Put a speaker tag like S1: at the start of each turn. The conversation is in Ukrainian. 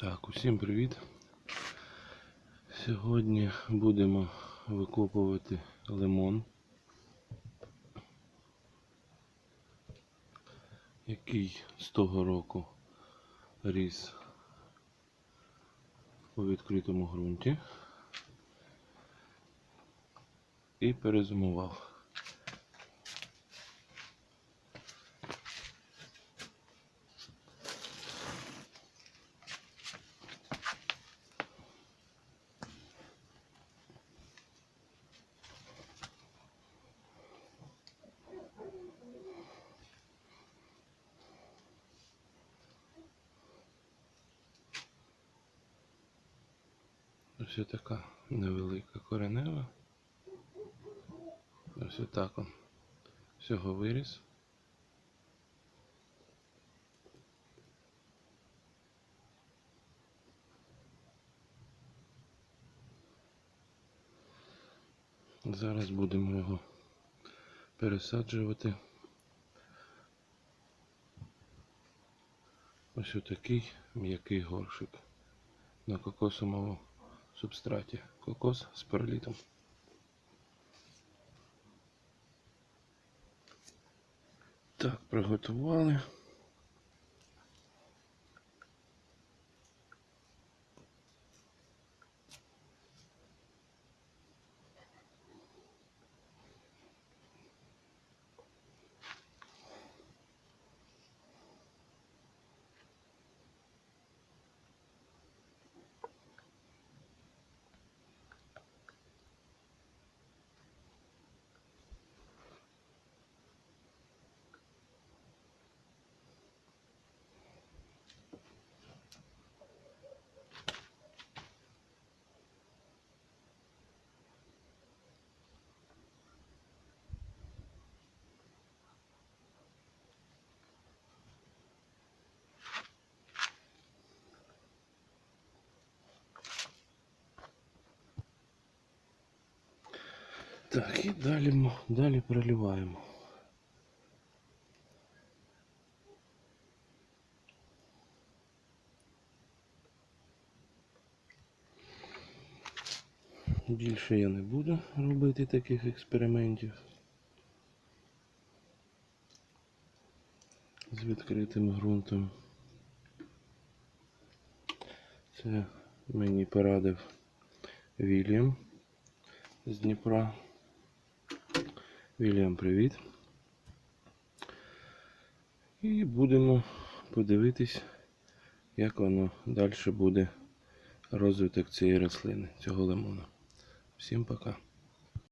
S1: Так, усім привіт. Сьогодні будемо викопувати лимон, який з того року ріс у відкритому ґрунті і перезимував. Ось така невелика коренева. Ось отак он всього виріс. Зараз будемо його пересаджувати. Ось отакий м'який горшик на кокосовому субстраті. Кокос з перлітом. Так, приготували. Так, і далі, далі проливаємо. Більше я не буду робити таких експериментів. З відкритим ґрунтом. Це мені порадив Вільям з Дніпра. Вільям, привіт. І будемо подивитись, як воно далі буде розвиток цієї рослини, цього лимона. Всім пока.